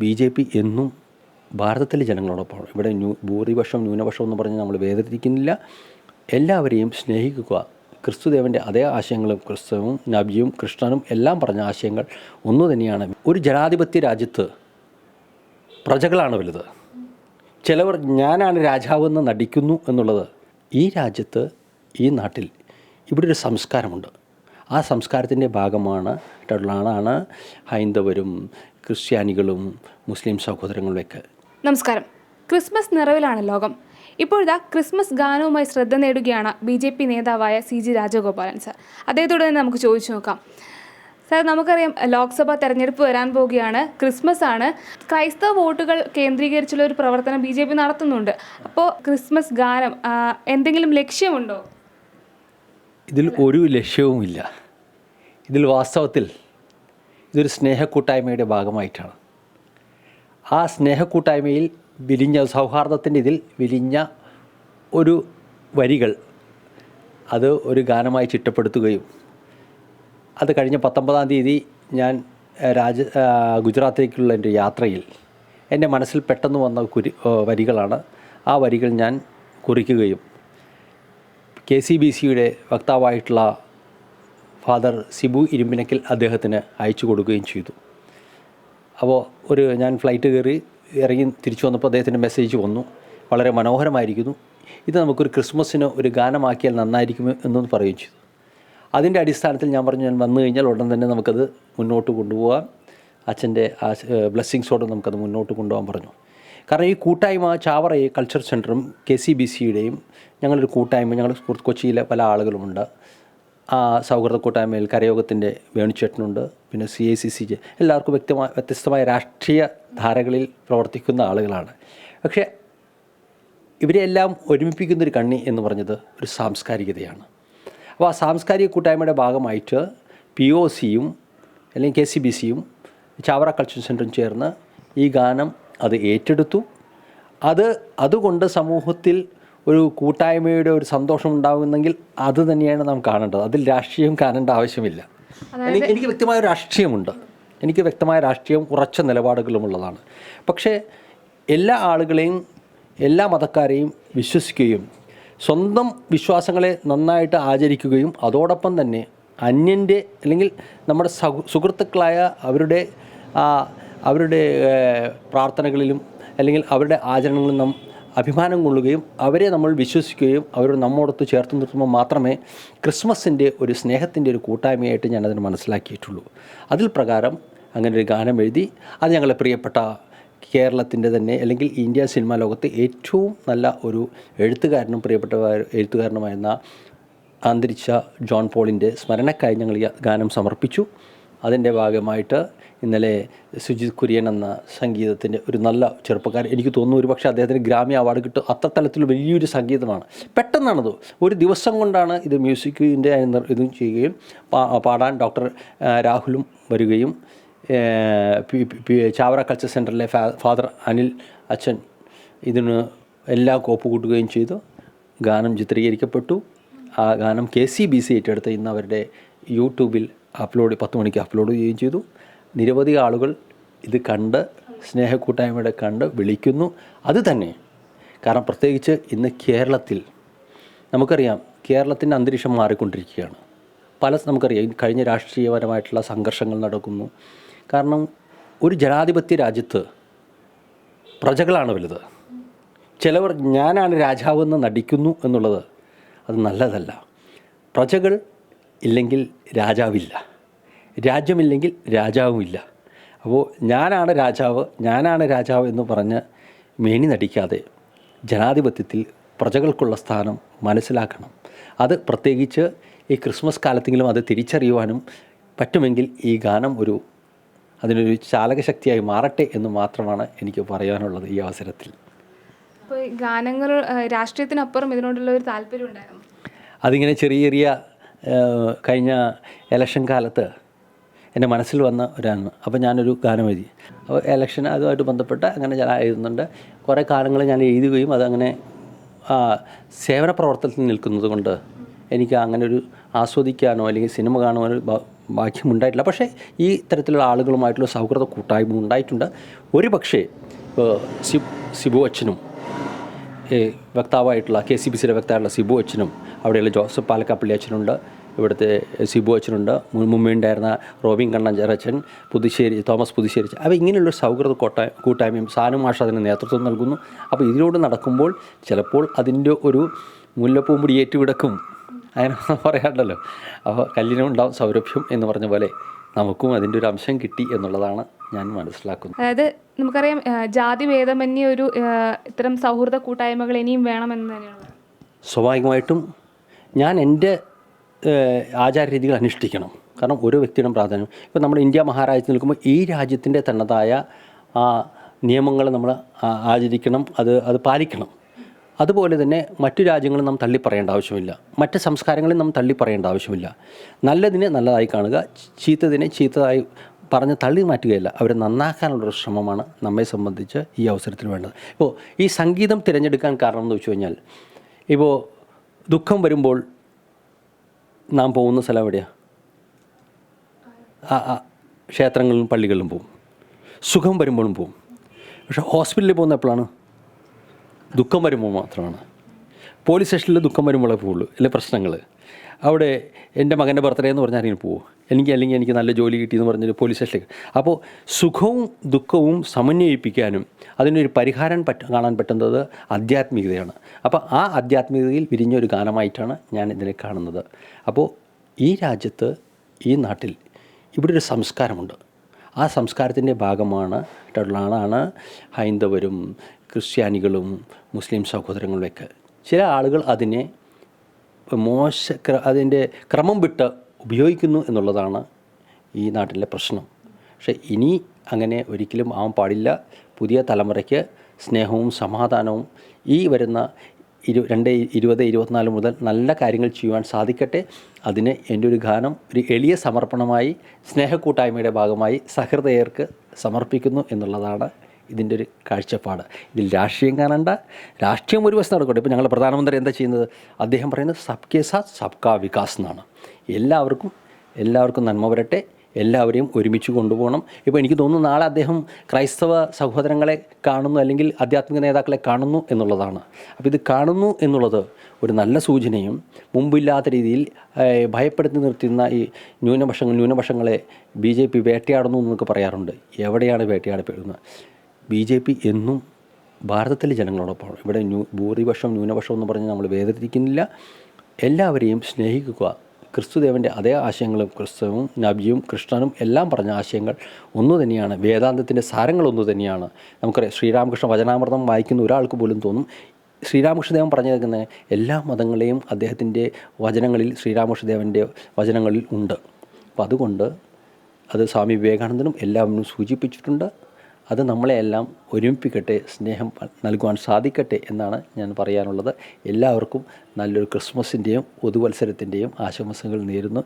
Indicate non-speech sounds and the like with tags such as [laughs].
B J P എന്നും ഭാരതത്തിലെ ജനങ്ങളോടൊപ്പമാണ് ഇവിടെ ന്യൂ ഭൂരിപക്ഷം ന്യൂനപക്ഷം എന്ന് പറഞ്ഞ് നമ്മൾ വേദനിക്കുന്നില്ല എല്ലാവരെയും സ്നേഹിക്കുക. ക്രിസ്തുദേവന്റെ അതേ ആശയങ്ങളും ക്രിസ്തുവും നബിയും കൃഷ്ണനും എല്ലാം പറഞ്ഞ ആശയങ്ങൾ ഒന്നു തന്നെയാണ്. ഒരു ജനാധിപത്യ രാജ്യത്ത് പ്രജകളാണ് വലുത്. ചിലവർ ഞാനാണ് രാജാവെന്ന് നടിക്കുന്നു എന്നുള്ളത് ഈ രാജ്യത്ത് ഈ നാട്ടിൽ ഇവിടെ ഒരു സംസ്കാരമുണ്ട്. ആ സംസ്കാരത്തിന്റെ ഭാഗമാണ്. ാണ് ഹൈന്ദവരും ക്രിസ്ത്യാനികളും മുസ്ലിം സഹോദരങ്ങളുമൊക്കെ. നമസ്കാരം. ക്രിസ്മസ് നിറവിലാണ് ലോകം. ഇപ്പോഴിതാ ക്രിസ്മസ് ഗാനവുമായി ശ്രദ്ധ നേടുകയാണ് ബി ജെ പി നേതാവായ സി ജി രാജഗോപാലൻ സാർ. അദ്ദേഹത്തോട് തന്നെ നമുക്ക് ചോദിച്ചു നോക്കാം. സാർ നമുക്കറിയാം ലോക്സഭാ തെരഞ്ഞെടുപ്പ് വരാൻ പോവുകയാണ്. ക്രിസ്മസ് ആണ്. ക്രൈസ്തവ വോട്ടുകൾ കേന്ദ്രീകരിച്ചുള്ള ഒരു പ്രവർത്തനം ബി നടത്തുന്നുണ്ട്. അപ്പോൾ ക്രിസ്മസ് ഗാനം എന്തെങ്കിലും ലക്ഷ്യമുണ്ടോ? ഇതിൽ ഒരു ലക്ഷ്യവുമില്ല. ഇതിൽ വാസ്തവത്തിൽ ഇതൊരു സ്നേഹക്കൂട്ടായ്മയുടെ ഭാഗമായിട്ടാണ്. ആ സ്നേഹക്കൂട്ടായ്മയിൽ വിരിഞ്ഞ സൗഹാർദ്ദത്തിന്റെ ഇതിൽ വിരിഞ്ഞ ഒരു വരികൾ അത് ഒരു ഗാനമായി ചിട്ടപ്പെടുത്തുകയും അത് കഴിഞ്ഞ പത്തൊമ്പതാം തീയതി ഞാൻ രാജ ഗുജറാത്തിലേക്കുള്ള എന്റെ യാത്രയിൽ എന്റെ മനസ്സിൽ പെട്ടെന്ന് വന്ന കുരി വരികളാണ്. ആ വരികൾ ഞാൻ കുറിക്കുകയും കെ സി ബി സിയുടെ വക്താവായിട്ടുള്ള ഫാദർ സിബു ഇരുമ്പിനക്കൽ അദ്ദേഹത്തിന് അയച്ചു കൊടുക്കുകയും ചെയ്തു. അപ്പോൾ ഒരു ഞാൻ ഫ്ലൈറ്റ് കയറി ഇറങ്ങി തിരിച്ചു വന്നപ്പോൾ അദ്ദേഹത്തിന്റെ മെസ്സേജ് വന്നു. വളരെ മനോഹരമായിരിക്കുന്നു. ഇത് നമുക്കൊരു ക്രിസ്മസിന് ഒരു ഗാനമാക്കിയാൽ നന്നായിരിക്കും എന്നൊന്ന് പറയുകയും ചെയ്തു. അതിന്റെ അടിസ്ഥാനത്തിൽ ഞാൻ പറഞ്ഞു ഞാൻ വന്നു കഴിഞ്ഞാൽ ഉടൻ തന്നെ നമുക്കത് മുന്നോട്ട് കൊണ്ടുപോകാം. അച്ഛന്റെ ആ ബ്ലെസ്സിങ്സോടെ നമുക്കത് മുന്നോട്ട് കൊണ്ടുപോകാൻ പറഞ്ഞു. കാരണം ഈ കൂട്ടായ്മ ചാവറ കൾച്ചർ സെന്ററും കെ സി ബി സിയുടെയും ഞങ്ങളൊരു കൂട്ടായ്മ ഞങ്ങൾ കൊച്ചിയിലെ പല ആളുകളുമുണ്ട്. ആ സൗഹൃദ കൂട്ടായ്മയിൽ കരയോഗത്തിന്റെ വേണുചേട്ടനുണ്ട് പിന്നെ സി ഐ സി സി എല്ലാവർക്കും വ്യക്തമായ വ്യത്യസ്തമായ രാഷ്ട്രീയ ധാരകളിൽ പ്രവർത്തിക്കുന്ന ആളുകളാണ്. പക്ഷേ ഇവരെല്ലാം ഒരുമിപ്പിക്കുന്നൊരു കണ്ണി എന്ന് പറഞ്ഞത് ഒരു സാംസ്കാരികതയാണ്. അപ്പോൾ ആ സാംസ്കാരിക കൂട്ടായ്മയുടെ ഭാഗമായിട്ട് പി ഒ സിയും അല്ലെങ്കിൽ കെ സി ബി സിയും ചാവറ കൾച്ചർ സെന്ററും ചേർന്ന് ഈ ഗാനം അത് ഏറ്റെടുത്തു. അത് അതുകൊണ്ട് സമൂഹത്തിൽ ഒരു കൂട്ടായ്മയുടെ ഒരു സന്തോഷം ഉണ്ടാകുന്നെങ്കിൽ അത് തന്നെയാണ് നാം കാണേണ്ടത്. അതിൽ രാഷ്ട്രീയം കാണേണ്ട ആവശ്യമില്ല. എനിക്ക് എനിക്ക് വ്യക്തമായ രാഷ്ട്രീയമുണ്ട്. എനിക്ക് വ്യക്തമായ രാഷ്ട്രീയം ഉറച്ച നിലപാടുകളുമുള്ളതാണ് പക്ഷേ എല്ലാ ആളുകളെയും എല്ലാ മതക്കാരെയും വിശ്വസിക്കുകയും സ്വന്തം വിശ്വാസങ്ങളെ നന്നായിട്ട് ആചരിക്കുകയും അതോടൊപ്പം തന്നെ അന്യന്റെ അല്ലെങ്കിൽ നമ്മുടെ സഹു സുഹൃത്തുക്കളായ അവരുടെ ആ, അവരുടെ പ്രാർത്ഥനകളിലും അല്ലെങ്കിൽ അവരുടെ ആചരണങ്ങളിലും നാം അഭിമാനം കൊള്ളുകയും അവരെ നമ്മൾ വിശ്വസിക്കുകയും അവരോട് നമ്മോടൊത്ത് ചേർത്ത് നിർത്തുമ്പോൾ മാത്രമേ ക്രിസ്മസിന്റെ ഒരു സ്നേഹത്തിന്റെ ഒരു കൂട്ടായ്മയായിട്ട് ഞാനതിന് മനസ്സിലാക്കിയിട്ടുള്ളൂ. അതിൽ പ്രകാരം അങ്ങനെ ഒരു ഗാനം എഴുതി അത് ഞങ്ങളെ പ്രിയപ്പെട്ട കേരളത്തിന്റെ തന്നെ അല്ലെങ്കിൽ ഇന്ത്യ സിനിമാ ലോകത്തെ ഏറ്റവും നല്ല ഒരു എഴുത്തുകാരനും പ്രിയപ്പെട്ട എഴുത്തുകാരനുമായിരുന്ന അന്തരിച്ച ജോൺ പോളിന്റെ സ്മരണക്കായി ഞങ്ങൾ ഗാനം സമർപ്പിച്ചു. അതിന്റെ ഭാഗമായിട്ട് ഇന്നലെ സുജിത് കുര്യൻ എന്ന സംഗീതത്തിന്റെ ഒരു നല്ല ചെറുപ്പക്കാരൻ എനിക്ക് തോന്നുന്നു ഒരു പക്ഷേ അദ്ദേഹത്തിന് ഗ്രാമി അവാർഡ് കിട്ടും. അത്ര തലത്തിൽ വലിയൊരു സംഗീതമാണ്. പെട്ടെന്നാണത്. ഒരു ദിവസം കൊണ്ടാണ് ഇത് മ്യൂസിക്കിന്റെ ഇതും ചെയ്യുകയും പാടാൻ ഡോക്ടർ രാഹുലും വരികയും ചാവറ കൾച്ചർ സെന്ററിലെ ഫാദർ അനിൽ അച്ഛൻ ഇതിന് എല്ലാം കോപ്പ് കൂട്ടുകയും ചെയ്തു. ഗാനം ചിത്രീകരിക്കപ്പെട്ടു. ആ ഗാനം കെ സി ബി സി ഏറ്റെടുത്ത് ഇന്ന് അവരുടെ യൂട്യൂബിൽ അപ്ലോഡ് പത്ത് മണിക്ക് അപ്ലോഡ് ചെയ്യുകയും ചെയ്തു. നിരവധി ആളുകൾ ഇത് കണ്ട് സ്നേഹക്കൂട്ടായ്മയുടെ കണ്ട് വിളിക്കുന്നു. അത് തന്നെ. കാരണം പ്രത്യേകിച്ച് ഇന്ന് കേരളത്തിൽ നമുക്കറിയാം കേരളത്തിന്റെ അന്തരീക്ഷം മാറിക്കൊണ്ടിരിക്കുകയാണ്. പല നമുക്കറിയാം കഴിഞ്ഞ രാഷ്ട്രീയപരമായിട്ടുള്ള സംഘർഷങ്ങൾ നടക്കുന്നു. കാരണം ഒരു ജനാധിപത്യ രാജ്യത്ത് പ്രജകളാണ് വലുത്. ചിലവർ ഞാനാണ് രാജാവെന്ന് നടിക്കുന്നു എന്നുള്ളത് അത് നല്ലതല്ല. പ്രജകൾ ഇല്ലെങ്കിൽ രാജാവില്ല. രാജ്യമില്ലെങ്കിൽ രാജാവുമില്ല. അപ്പോൾ ഞാനാണ് രാജാവ് ഞാനാണ് രാജാവ് എന്ന് പറഞ്ഞ് മേനി നടിക്കാതെ ജനാധിപത്യത്തിൽ പ്രജകൾക്കുള്ള സ്ഥാനം മനസ്സിലാക്കണം. അത് പ്രത്യേകിച്ച് ഈ ക്രിസ്മസ് കാലത്തെങ്കിലും അത് തിരിച്ചറിയുവാനും പറ്റുമെങ്കിൽ ഈ ഗാനം ഒരു അതിനൊരു ചാലകശക്തിയായി മാറട്ടെ എന്ന് മാത്രമാണ് എനിക്ക് പറയാനുള്ളത് ഈ അവസരത്തിൽ. അപ്പോൾ ഗാനങ്ങൾ രാഷ്ട്രീയത്തിനപ്പുറം ഇതിനോടുള്ള ഒരു താല്പര്യം ഉണ്ടായിരുന്നു? അതിങ്ങനെ ചെറിയ ചെറിയ കഴിഞ്ഞ ഇലക്ഷൻ കാലത്ത് എന്റെ മനസ്സിൽ വന്ന ഒരാണ് അപ്പോൾ ഞാനൊരു ഗാനം എഴുതി. അപ്പോൾ ഇലക്ഷൻ അതുമായിട്ട് ബന്ധപ്പെട്ട് അങ്ങനെ ഞാൻ എഴുതുന്നുണ്ട്. കുറേ കാലങ്ങൾ ഞാൻ എഴുതുകയും അതങ്ങനെ സേവന പ്രവർത്തനത്തിൽ നിൽക്കുന്നത് കൊണ്ട് എനിക്ക് അങ്ങനെ ഒരു ആസ്വദിക്കാനോ അല്ലെങ്കിൽ സിനിമ കാണുവാനോ ഒരു ഭാഗ്യം ഉണ്ടായിട്ടില്ല. പക്ഷേ ഈ തരത്തിലുള്ള ആളുകളുമായിട്ടുള്ള സൗഹൃദ കൂട്ടായ്മ ഉണ്ടായിട്ടുണ്ട്. ഒരു പക്ഷേ സിബു അച്ഛനും വക്താവായിട്ടുള്ള കെ സി ബി സിയുടെ വക്താവായിട്ടുള്ള സിബു അച്ഛനും അവിടെയുള്ള ജോസഫ് പാലക്കാപ്പള്ളി അച്ഛനുണ്ട്. ഇവിടുത്തെ സിബു അച്ഛനുണ്ട്. മുമ്പേ ഉണ്ടായിരുന്ന റോബിൻ കണ്ണഞ്ചറച്ചൻ പുതുശ്ശേരി തോമസ് പുതുശ്ശേരി. അപ്പോൾ ഇങ്ങനെയുള്ള സൗഹൃദ കൂട്ടായ കൂട്ടായ്മയും സാനു മാഷ അതിന് നേതൃത്വം നൽകുന്നു. അപ്പോൾ ഇതിലൂടെ നടക്കുമ്പോൾ ചിലപ്പോൾ അതിന്റെ ഒരു മുല്ലപ്പൂമ്പുടി ഏറ്റുവിടക്കും. അങ്ങനെ [laughs] പറയാറുണ്ടല്ലോ. അപ്പോൾ കല്ലിനും ഉണ്ടാവും സൗരഭ്യം എന്ന് പറഞ്ഞ പോലെ നമുക്കും അതിന്റെ ഒരു അംശം കിട്ടി എന്നുള്ളതാണ് ഞാൻ മനസ്സിലാക്കുന്നത്. അതായത് നമുക്കറിയാം ജാതി ഭേദമന്യേ ഒരു ഇത്തരം സൗഹൃദ കൂട്ടായ്മകൾ ഇനിയും വേണമെന്ന് തന്നെയാണ്. സ്വാഭാവികമായിട്ടും ഞാൻ എന്റെ ആചാരരീതികൾ അനുഷ്ഠിക്കണം. കാരണം ഓരോ വ്യക്തിയുടെ പ്രാധാന്യം. ഇപ്പോൾ നമ്മൾ ഇന്ത്യ മഹാരാജ്യത്തിൽ നിൽക്കുമ്പോൾ ഈ രാജ്യത്തിന്റെ തന്നതായ ആ നിയമങ്ങൾ നമ്മൾ ആചരിക്കണം അത് അത് പാലിക്കണം. അതുപോലെ തന്നെ മറ്റു രാജ്യങ്ങളും നാം തള്ളിപ്പറയേണ്ട ആവശ്യമില്ല. മറ്റ് സംസ്കാരങ്ങളും നാം തള്ളിപ്പറയേണ്ട ആവശ്യമില്ല. നല്ലതിനെ നല്ലതായി കാണുക ചീത്തതിനെ ചീത്തതായി പറഞ്ഞ് തള്ളി മാറ്റുകയല്ല. അവരെ നന്നാക്കാനുള്ളൊരു ശ്രമമാണ് നമ്മെ സംബന്ധിച്ച് ഈ അവസരത്തിൽ വേണ്ടത്. ഇപ്പോൾ ഈ സംഗീതം തിരഞ്ഞെടുക്കാൻ കാരണം എന്ന് വെച്ച് കഴിഞ്ഞാൽ ഇപ്പോൾ ദുഃഖം വരുമ്പോൾ നാം പോകുന്ന സ്ഥലം എവിടെയാണ് ക്ഷേത്രങ്ങളിലും പള്ളികളിലും പോകും. സുഖം വരുമ്പോഴും പോകും. പക്ഷെ ഹോസ്പിറ്റലിൽ പോകുന്ന എപ്പോഴാണ്? ദുഃഖം വരുമ്പോൾ മാത്രമാണ്. പോലീസ് സ്റ്റേഷനിൽ ദുഃഖം വരുമ്പോഴേ പോവുള്ളൂ. അല്ലെ പ്രശ്നങ്ങൾ. അവിടെ എന്റെ മകന്റെ ബർത്ത്ഡേ എന്ന് പറഞ്ഞാൽ ആരെങ്കിലും പോവും? എനിക്ക് അല്ലെങ്കിൽ എനിക്ക് നല്ല ജോലി കിട്ടിയെന്ന് പറഞ്ഞൊരു പോലീസ് സ്റ്റേഷനിലേക്ക് അപ്പോൾ സുഖവും ദുഃഖവും സമന്വയിപ്പിക്കാനും അതിനൊരു പരിഹാരം പറ്റ കാണാൻ പറ്റുന്നത് ആധ്യാത്മികതയാണ്. അപ്പോൾ ആ ആധ്യാത്മികതയിൽ വിരിഞ്ഞൊരു ഗാനമായിട്ടാണ് ഞാൻ ഇതിനെ കാണുന്നത്. അപ്പോൾ ഈ രാജ്യത്ത് ഈ നാട്ടിൽ ഇവിടെ ഒരു സംസ്കാരമുണ്ട്. ആ സംസ്കാരത്തിന്റെ ഭാഗമാണ് ാണ് ഹൈന്ദവരും ക്രിസ്ത്യാനികളും മുസ്ലിം സഹോദരങ്ങളുമൊക്കെ. ചില ആളുകൾ അതിനെ മോശ അതിന്റെ ക്രമം വിട്ട് ഉപയോഗിക്കുന്നു എന്നുള്ളതാണ് ഈ നാട്ടിലെ പ്രശ്നം. പക്ഷേ ഇനി അങ്ങനെ ഒരിക്കലും ആവാൻ പാടില്ല. പുതിയ തലമുറയ്ക്ക് സ്നേഹവും സമാധാനവും ഈ വരുന്ന ഇരു രണ്ട് ഇരുപത് ഇരുപത്തിനാല് മുതൽ നല്ല കാര്യങ്ങൾ ചെയ്യുവാൻ സാധിക്കട്ടെ. അതിന് എന്റെ ഒരു ഗാനം ഒരു എളിയ സമർപ്പണമായി സ്നേഹക്കൂട്ടായ്മയുടെ ഭാഗമായി സഹൃദയർക്ക് സമർപ്പിക്കുന്നു എന്നുള്ളതാണ് ഇതിന്റെ ഒരു കാഴ്ചപ്പാട്. ഇതിൽ രാഷ്ട്രീയം കാണണ്ട. രാഷ്ട്രീയം ഒരു വശം നടക്കട്ടെ. ഇപ്പോൾ ഞങ്ങളുടെ പ്രധാനമന്ത്രി എന്താ ചെയ്യുന്നത്? അദ്ദേഹം പറയുന്നത് സബ് സബ്കെ സാത്ത് സബ്കാ വികാസ് എന്നാണ്. എല്ലാവർക്കും എല്ലാവർക്കും നന്മ വരട്ടെ. എല്ലാവരെയും ഒരുമിച്ച് കൊണ്ടുപോകണം. ഇപ്പോൾ എനിക്ക് തോന്നുന്നു നാളെ അദ്ദേഹം ക്രൈസ്തവ സഹോദരങ്ങളെ കാണുന്നു അല്ലെങ്കിൽ ആധ്യാത്മിക നേതാക്കളെ കാണുന്നു എന്നുള്ളതാണ്. അപ്പോൾ ഇത് കാണുന്നു എന്നുള്ളത് ഒരു നല്ല സൂചനയും മുമ്പില്ലാത്ത രീതിയിൽ ഭയപ്പെടുത്തി നിർത്തുന്ന ഈ ന്യൂനപക്ഷങ്ങൾ ന്യൂനപക്ഷങ്ങളെ ബി ജെ പി വേട്ടയാടുന്നു എന്നൊക്കെ പറയാറുണ്ട്. എവിടെയാണ് വേട്ടയാടപ്പെടുന്നത് ബി ജെ പി എന്നും ഭാരതത്തിലെ ജനങ്ങളോടൊപ്പമാണ് ഇവിടെ ന്യൂ ഭൂരിപക്ഷം ന്യൂനപക്ഷം എന്ന് പറഞ്ഞ് നമ്മൾ വേദനിക്കുന്നില്ല എല്ലാവരെയും സ്നേഹിക്കുക. ക്രിസ്തുദേവന്റെ അതേ ആശയങ്ങളും ക്രിസ്തുവും നബിയും കൃഷ്ണനും എല്ലാം പറഞ്ഞ ആശയങ്ങൾ ഒന്നു തന്നെയാണ്. വേദാന്തത്തിന്റെ സാരങ്ങൾ ഒന്നു തന്നെയാണ്. നമുക്കറിയാം ശ്രീരാമകൃഷ്ണ വചനാമൃതം വായിക്കുന്ന ഒരാൾക്ക് പോലും തോന്നും. ശ്രീരാമകൃഷ്ണദേവൻ പറഞ്ഞിരിക്കുന്ന എല്ലാ മതങ്ങളെയും അദ്ദേഹത്തിന്റെ വചനങ്ങളിൽ ശ്രീരാമകൃഷ്ണദേവന്റെ വചനങ്ങളിൽ ഉണ്ട്. അപ്പം അതുകൊണ്ട് അത് സ്വാമി വിവേകാനന്ദനും എല്ലാവരും സൂചിപ്പിച്ചിട്ടുണ്ട്. അത് നമ്മളെയെല്ലാം ഒരുമിപ്പിക്കട്ടെ സ്നേഹം നൽകുവാൻ സാധിക്കട്ടെ എന്നാണ് ഞാൻ പറയാനുള്ളത്. എല്ലാവർക്കും നല്ലൊരു ക്രിസ്മസിന്റെയും പുതുവത്സരത്തിന്റെയും ആശംസകൾ നേരുന്നു.